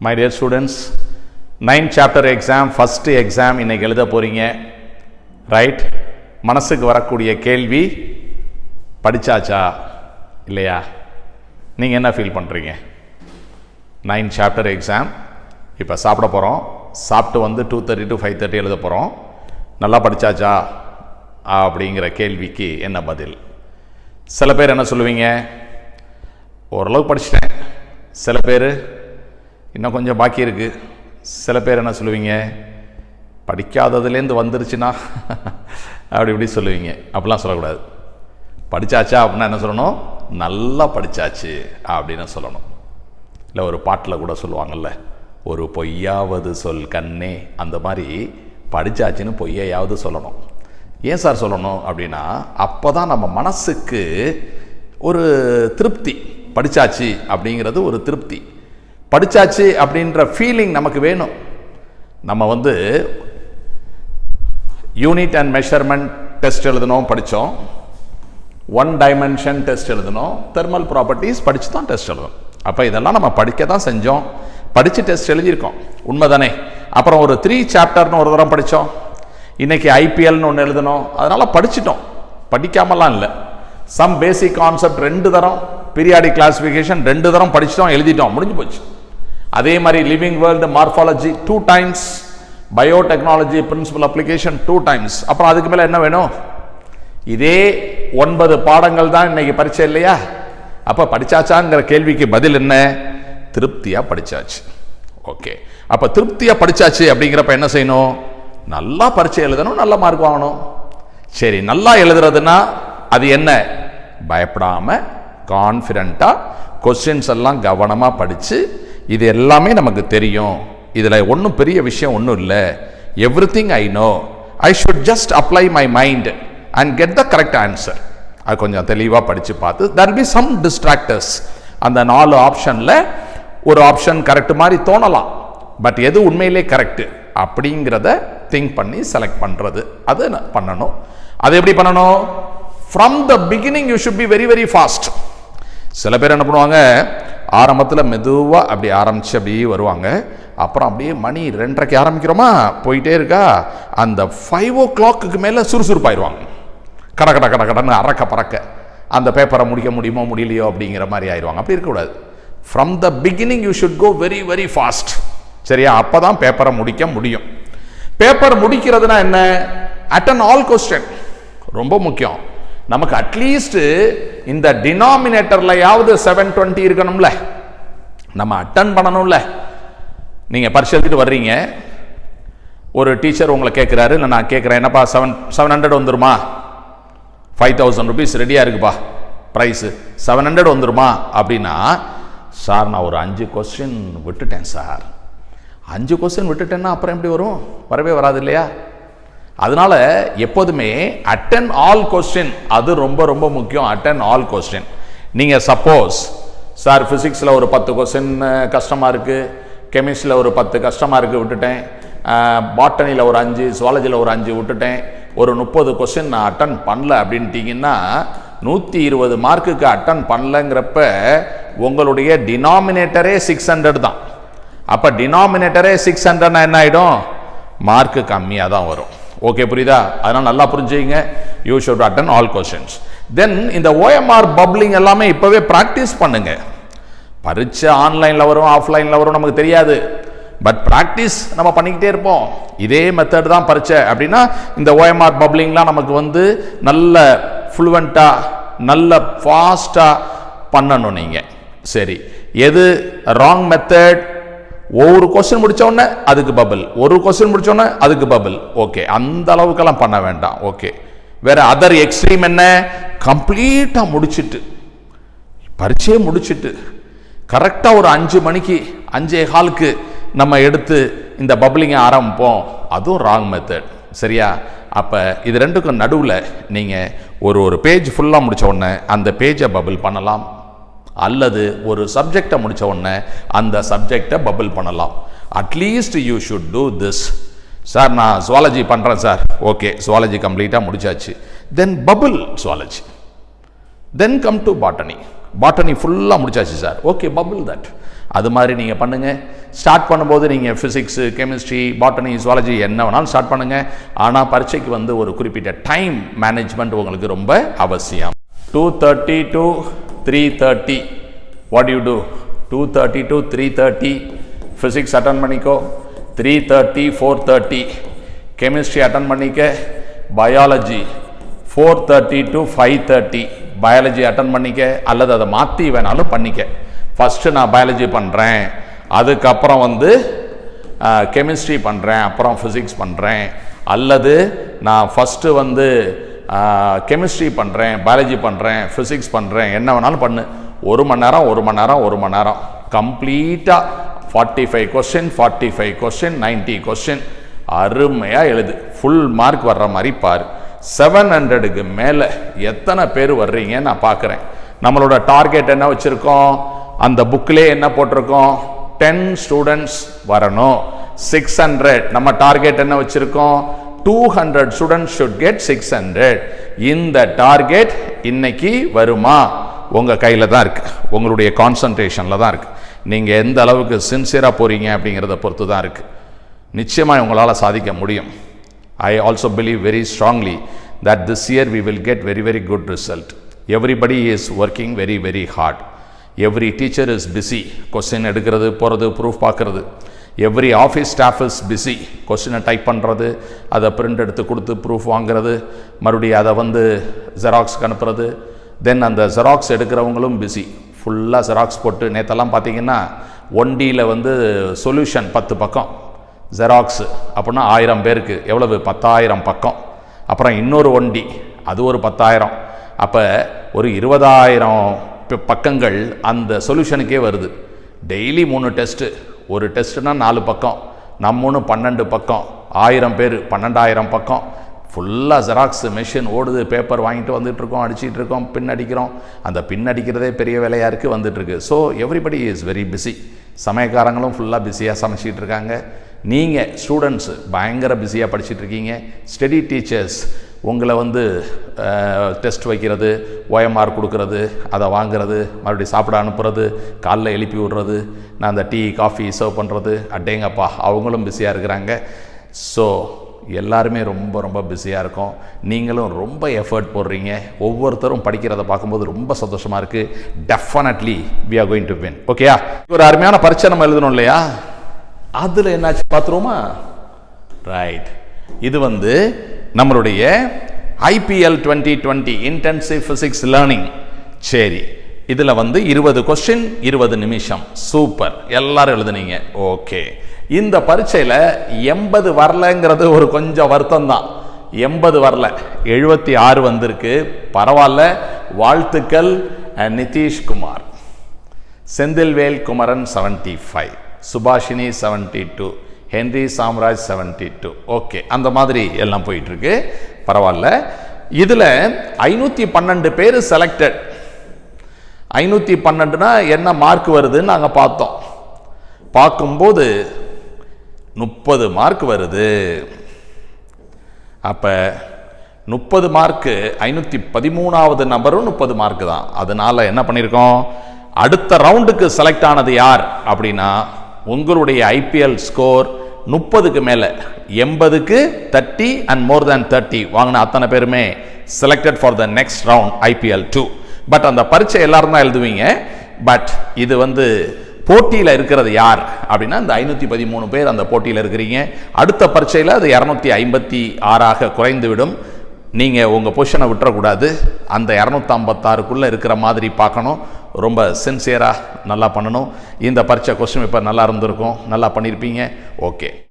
My dear students nine chapter exam first exam இன்னைக்கு எழுத போகிறீங்க ரைட் மனசுக்கு வரக்கூடிய கேள்வி படித்தாச்சா இல்லையா? நீங்கள் என்ன ஃபீல் பண்ணுறீங்க நைன் சாப்டர் எக்ஸாம் இப்போ சாப்பிட போகிறோம் சாப்பிட்டு வந்து two thirty to five thirty எழுத போகிறோம் நல்லா படித்தாச்சா அப்படிங்கிற கேள்விக்கு என்ன பதில்? சில பேர் என்ன சொல்லுவீங்க? ஓரளவு படிச்சிட்டேன். சில பேர் இன்னும் கொஞ்சம் பாக்கி இருக்குது சில பேர் என்ன சொல்லுவீங்க? படிக்காததுலேருந்து வந்துருச்சுன்னா அப்படி இப்படி சொல்லுவீங்க. அப்படிலாம் சொல்லக்கூடாது. படிச்சாச்சா அப்படின்னா என்ன சொல்லணும்? நல்லா படித்தாச்சு அப்படின்னு சொல்லணும். இல்லை ஒரு பாட்டில் கூட சொல்லுவாங்கல்ல ஒரு பொய்யாவது சொல் கண்ணே. அந்த மாதிரி படித்தாச்சுன்னு பொய்யையாவது சொல்லணும். ஏன் சார் சொல்லணும் அப்படின்னா அப்போ தான் நம்ம மனசுக்கு ஒரு திருப்தி. படித்தாச்சு அப்படிங்கிறது ஒரு திருப்தி. படித்தாச்சு அப்படின்ற ஃபீலிங் நமக்கு வேணும். நம்ம வந்து யூனிட் அண்ட் மெஷர்மெண்ட் டெஸ்ட் எழுதணும் படித்தோம் ஒன் டைமென்ஷன் டெஸ்ட் எழுதணும். தெர்மல் ப்ராப்பர்ட்டிஸ் படித்து தான் டெஸ்ட் எழுதணும். அப்போ இதெல்லாம் நம்ம படிக்க தான் செஞ்சோம். படித்து டெஸ்ட் எழுதியிருக்கோம். உண்மைதானே? அப்புறம் ஒரு த்ரீ சாப்டர்னு ஒரு தரம் படித்தோம் இன்றைக்கி ஐபிஎல்னு ஒன்று எழுதணும். அதனால் படிச்சிட்டோம். படிக்காமலாம் இல்லை. சம் பேசிக் கான்செப்ட் ரெண்டு தரம். பீரியாடிக் கிளாசிஃபிகேஷன் ரெண்டு தரம் படிச்சிட்டோம். எழுதிட்டோம். முடிஞ்சு போச்சு. அதே மாதிரி living world morphology two times biotechnology principle application two times அப்புறம் அதுக்கு மேலே என்ன வேணும்? இதே ஒன்பது பாடங்கள் தான் இன்னைக்கு பரிச்சை இல்லையா? அப்போ படிச்சாச்சாங்கிற கேள்விக்கு பதில் என்ன? திருப்தியாக படிச்சாச்சு. ஓகே அப்போ திருப்தியாக படித்தாச்சு அப்படிங்கிறப்ப என்ன செய்யணும்? நல்லா பரிச்சை எழுதணும் நல்ல மார்க் வாங்கணும். சரி நல்லா எழுதுறதுன்னா அது என்ன? பயப்படாமல் கான்ஃபிடண்ட்டாக கொஸ்டின்ஸ் எல்லாம் கவனமாக படித்து இது எல்லாமே நமக்கு தெரியும். இதில் ஒன்றும் பெரிய விஷயம் ஒன்றும் இல்லை. Everything I know I should just apply my mind and get the correct answer அது கொஞ்சம் தெளிவாக படித்து பார்த்து தர் பி சம் டிஸ்ட்ராக்டர்ஸ் அந்த நாலு ஆப்ஷனில் ஒரு ஆப்ஷன் கரெக்ட் மாதிரி தோணலாம். பட் எது உண்மையிலே கரெக்டு அப்படிங்கிறத திங்க் பண்ணி செலக்ட் பண்ணுறது அது பண்ணணும். அது எப்படி பண்ணணும்? From the beginning you should be very very fast சில பேர் என்ன பண்ணுவாங்க? ஆரம்பத்தில் மெதுவாக அப்படி ஆரம்பித்து அப்படியே வருவாங்க. அப்புறம் அப்படியே மணி ரெண்டரைக்கு ஆரம்பிக்கிறோமா? போயிட்டே இருக்கா? அந்த ஃபைவ் ஓ கிளாக்குக்கு மேலே சுறுசுறுப்பாயிடுவாங்க கட கட கட கடன்னு அறக்க பறக்க. அந்த பேப்பரை முடிக்க முடியுமோ முடியலையோ அப்படிங்கிற மாதிரி ஆயிடுவாங்க அப்படி இருக்கக்கூடாது. From the beginning you should go very very fast சரியா? அப்போ தான் பேப்பரை முடிக்க முடியும். பேப்பர் முடிக்கிறதுனா என்ன? அட் அன் ஆல் கொஸ்டின் ரொம்ப முக்கியம். நமக்கு அட்லீஸ்ட் இந்த டினாமினேட்டர்லையாவது செவன் டுவெண்ட்டி இருக்கணும்ல. நம்ம அட்டன் பண்ணணும்ல. நீங்கள் பரிசு எழுதிட்டு வர்றீங்க. ஒரு டீச்சர் உங்களை கேட்குறாரு இல்லை நான் கேட்குறேன் என்னப்பா செவன் செவன் ஹண்ட்ரட் வந்துருமா? ஃபைவ் தௌசண்ட் ருபீஸ் ரெடியாக இருக்குப்பா. ப்ரைஸு செவன் ஹண்ட்ரட் வந்துருமா? அப்படின்னா சார் நான் ஒரு அஞ்சு கொஸ்டின் விட்டுட்டேன் சார். அஞ்சு கொஸ்டின் விட்டுட்டேன்னா அப்புறம் எப்படி வரும்? வரவே வராது இல்லையா? அதனால எப்போதுமே அட்டன் ஆல் கொஸ்டின் அது ரொம்ப ரொம்ப முக்கியம். அட்டன் ஆல் கொஸ்டின் நீங்கள் சப்போஸ் சார் ஃபிசிக்ஸில் ஒரு பத்து கொஸ்டின் கஷ்டமாக இருக்குது கெமிஸ்ட்ரியில் ஒரு பத்து கஷ்டமாக இருக்குது விட்டுட்டேன். பாட்டனியில் ஒரு அஞ்சு சுவாலஜியில் ஒரு அஞ்சு விட்டுட்டேன். ஒரு முப்பது கொஸ்டின் நான் அட்டன் பண்ணல அப்படின்ட்டிங்கன்னா நூற்றி இருபது மார்க்குக்கு அட்டன் பண்ணலங்கிறப்ப உங்களுடைய டினாமினேட்டரே சிக்ஸ் ஹண்ட்ரட் தான். அப்போ டினாமினேட்டரே சிக்ஸ் ஹண்ட்ரட்னா என்ன ஆகிடும் மார்க்கு கம்மியாக தான் வரும். ஓகே புரியுதா? அதனால் நல்லா புரிஞ்சுங்க you should attend all questions then இந்த ஓஎம்ஆர் பப்ளிங் எல்லாமே இப்போவே ப்ராக்டிஸ் பண்ணுங்க. பரீட்சை ஆன்லைனில் வரும் ஆஃப்லைனில் வரும் நமக்கு தெரியாது. பட் ப்ராக்டிஸ் நம்ம பண்ணிக்கிட்டே இருப்போம். இதே மெத்தட் தான் பரீட்சை. அப்படின்னா இந்த ஓஎம்ஆர் பப்ளிங்லாம் நமக்கு வந்து நல்ல ஃப்ளூவெண்ட்டாக நல்ல ஃபாஸ்ட்டாக பண்ணணும் நீங்கள் சரி. எது? ராங் மெத்தட் ஒவ்வொரு கொஸ்டின் முடித்தோடனே அதுக்கு பபிள் ஒரு கொஸ்டின் முடித்தோடனே அதுக்கு பபிள் ஓகே அந்த அளவுக்கெல்லாம் பண்ண வேண்டாம். ஓகே வேற அதர் எக்ஸ்ட்ரீம் என்ன? கம்ப்ளீட்டாக முடிச்சிட்டு. பரீட்சையே முடிச்சிட்டு. கரெக்டாக ஒரு அஞ்சு மணிக்கு அஞ்சே காலுக்கு நம்ம எடுத்து இந்த பப்ளிங்கை ஆரம்பிப்போம். அதுவும் ராங் மெத்தட் சரியா? அப்போ இது ரெண்டுக்கும் நடுவில் நீங்கள் ஒரு ஒரு பேஜ் ஃபுல்லாக முடித்த உடனே அந்த பேஜை பபிள் பண்ணலாம். அல்லது ஒரு சப்ஜெக்டை முடித்த உடனே அந்த சப்ஜெக்டை பபிள் பண்ணலாம். At least you should do this sir நான் சுவாலஜி பண்ணுறேன் சார் ஓகே சுவாலஜி கம்ப்ளீட்டாக முடிச்சாச்சு. Then bubble zoology then come to botany botany ஃபுல்லாக முடிச்சாச்சு சார் ஓகே பபுள் தட் அது மாதிரி நீங்கள் பண்ணுங்கள் ஸ்டார்ட் பண்ணும்போது நீங்கள் ஃபிசிக்ஸு கெமிஸ்ட்ரி பாட்டனி சுவாலஜி என்ன வேணாலும் ஸ்டார்ட் பண்ணுங்கள் ஆனால் பரீட்சைக்கு வந்து ஒரு குறிப்பிட்ட டைம் மேனேஜ்மெண்ட் உங்களுக்கு ரொம்ப அவசியம். Two thirty to three thirty what you do two thirty to three thirty physics attend பண்ணிக்கோ three thirty four thirty chemistry attend பண்ணிக்க biology four thirty to five thirty biology attend பண்ணிக்க அல்லது அதை மாற்றி வேணாலும் பண்ணிக்க ஃபஸ்ட்டு நான் பயாலஜி பண்ணுறேன் அதுக்கப்புறம் வந்து கெமிஸ்ட்ரி பண்ணுறேன் அப்புறம் ஃபிசிக்ஸ் பண்ணுறேன் அல்லது நான் ஃபஸ்ட்டு வந்து கெமிஸ்ட்ரி பண்ணுறேன் பயாலஜி பண்ணுறேன் ஃபிசிக்ஸ் பண்ணுறேன் என்ன வேணாலும் பண்ணு. ஒரு மணி நேரம் ஒரு மணி நேரம் ஒரு மணி நேரம். கம்ப்ளீட்டாக forty five question forty five question ninety question அருமையாக எழுது. ஃபுல் மார்க் வர்ற மாதிரி பாரு. செவன் ஹண்ட்ரடுக்கு மேலே எத்தனை பேர் வர்றீங்க நான் பார்க்குறேன் நம்மளோட டார்கெட் என்ன வச்சுருக்கோம்? அந்த புக்கிலே என்ன போட்டிருக்கோம்? டென் ஸ்டூடெண்ட்ஸ் வரணும். சிக்ஸ் ஹண்ட்ரட் நம்ம டார்கெட் என்ன வச்சுருக்கோம்? Two hundred students should get six hundred இந்த டார்கெட் இன்னைக்கு வருமா? உங்கள் கையில் தான் இருக்குது உங்களுடைய கான்சன்ட்ரேஷனில் தான் இருக்குது நீங்கள் எந்த அளவுக்கு சின்சியராக போகிறீங்க அப்படிங்கிறத பொறுத்து தான் இருக்குது நிச்சயமாக உங்களால் சாதிக்க முடியும். I also believe very strongly that this year we will get very very good result everybody is working very very hard every teacher is busy question எடுக்கிறது போகிறது ப்ரூஃப் பார்க்குறது. Every office staff is busy கொஸ்டினை type பண்ணுறது அதை print எடுத்து கொடுத்து proof வாங்குறது மறுபடியும் அதை வந்து ஜெராக்ஸ்க்கு அனுப்புறது. தென் அந்த ஜெராக்ஸ் எடுக்கிறவங்களும் பிஸி ஃபுல்லாக ஜெராக்ஸ் போட்டு நேற்றெல்லாம் பார்த்தீங்கன்னா ஒண்டியில் வந்து சொல்யூஷன் பத்து பக்கம். ஜெராக்ஸு அப்படின்னா ஆயிரம் பேருக்கு. எவ்வளவு? பத்தாயிரம் பக்கம். அப்புறம் இன்னொரு ஒண்டி அது ஒரு பத்தாயிரம். அப்போ ஒரு இருபதாயிரம் பக்கங்கள் அந்த சொல்யூஷனுக்கே வருது. டெய்லி மூணு டெஸ்ட்டு ஒரு டெஸ்ட்டுனா நாலு பக்கம். நம்ம பன்னெண்டு பக்கம். ஆயிரம் பேர் பன்னெண்டாயிரம் பக்கம். ஃபுல்லாக ஜெராக்ஸ் மெஷின் ஓடுது பேப்பர் வாங்கிட்டு வந்துட்டு இருக்கோம் அடிச்சிட்டு இருக்கோம் பின் அடிக்கிறோம் அந்த பின் அடிக்கிறதே பெரிய வேலையாக இருக்குது வந்துட்டுருக்கு. So everybody is very busy சமயக்காரங்களும் ஃபுல்லாக பிஸியாக சமைச்சிட்டு இருக்காங்க நீங்கள் ஸ்டூடெண்ட்ஸு பயங்கர பிஸியாக படிச்சிட்டு இருக்கீங்க ஸ்டடி டீச்சர்ஸ் உங்களை வந்து டெஸ்ட் வைக்கிறது ஓஎம்ஆர் கொடுக்கறது அதை வாங்குறது மறுபடியும் சாப்பிட அனுப்புறது காலைல எழுப்பி விடுறது நான் அந்த டீ காஃபி சர்வ் பண்ணுறது அட்டேங்கப்பா அவங்களும் பிஸியாக இருக்கிறாங்க. ஸோ எல்லாருமே ரொம்ப ரொம்ப பிஸியாக இருக்கும். நீங்களும் ரொம்ப எஃபர்ட் போடுறீங்க. ஒவ்வொருத்தரும் படிக்கிறத பார்க்கும்போது ரொம்ப சந்தோஷமாக இருக்குது definitely we are going to win ஓகேயா ஒரு அருமையான பரீட்சை நம்ம எழுதணும் இல்லையா? அதில் என்னாச்சு பார்த்துருவோமா? ரைட் இது வந்து நம்மளுடைய IPL twenty twenty intensive physics learning சரி இதில் வந்து இருபது கொஸ்டின் இருபது நிமிஷம். சூப்பர் எல்லாரும் எழுதுனீங்க. ஓகே இந்த பரீட்சையில் எண்பது வரலங்கிறது ஒரு கொஞ்சம் வருத்தம் தான் எண்பது வரல. எழுபத்தி ஆறு வந்திருக்கு. பரவாயில்ல. வாழ்த்துக்கள் Nitishkumar. Senthilvel Kumaran seventy five Subhashini seventy two Henry Samraj seventy two okay அந்த மாதிரி எல்லாம் போயிட்டுருக்கு. பரவாயில்ல. இதில் ஐநூற்றி பன்னெண்டு பேர் செலக்டட் ஐநூற்றி பன்னெண்டுனா என்ன மார்க் வருதுன்னு நாங்கள் பார்த்தோம். பார்க்கும்போது முப்பது மார்க் வருது. அப்போ முப்பது மார்க்கு ஐநூற்றி பதிமூணாவது நம்பரும் முப்பது மார்க்கு தான். அதனால் என்ன பண்ணியிருக்கோம் அடுத்த ரவுண்டுக்கு செலக்ட் ஆனது யார் அப்படின்னா உங்களுடைய ஐபிஎல் ஸ்கோர் முப்பதுக்கு மேலே எண்பதுக்கு thirty and more than thirty வாங்கின அத்தனை பேருமே selected for the next round IPL too but அந்த பரீட்சை எல்லாரும் தான் எழுதுவீங்க. பட் இது வந்து போட்டியில் இருக்கிறது யார்? அப்படின்னா இந்த ஐநூற்றி பதிமூணு பேர் அந்த போட்டியில் இருக்கிறீங்க. அடுத்த பரீட்சையில் அது இரநூத்தி ஐம்பத்தி ஆறாக குறைந்துவிடும். நீங்கள் உங்கள் பொசிஷனை விட்டுறக்கூடாது. அந்த இரநூத்தம்பத்தாறுக்குள்ளே இருக்கிற மாதிரி பார்க்கணும். ரொம்ப சின்சியராக நல்லா பண்ணணும். இந்த பரீட்சை கொஸ்டின் பேப்பர் நல்லா இருந்திருக்கும். நல்லா பண்ணியிருப்பீங்க ஓகே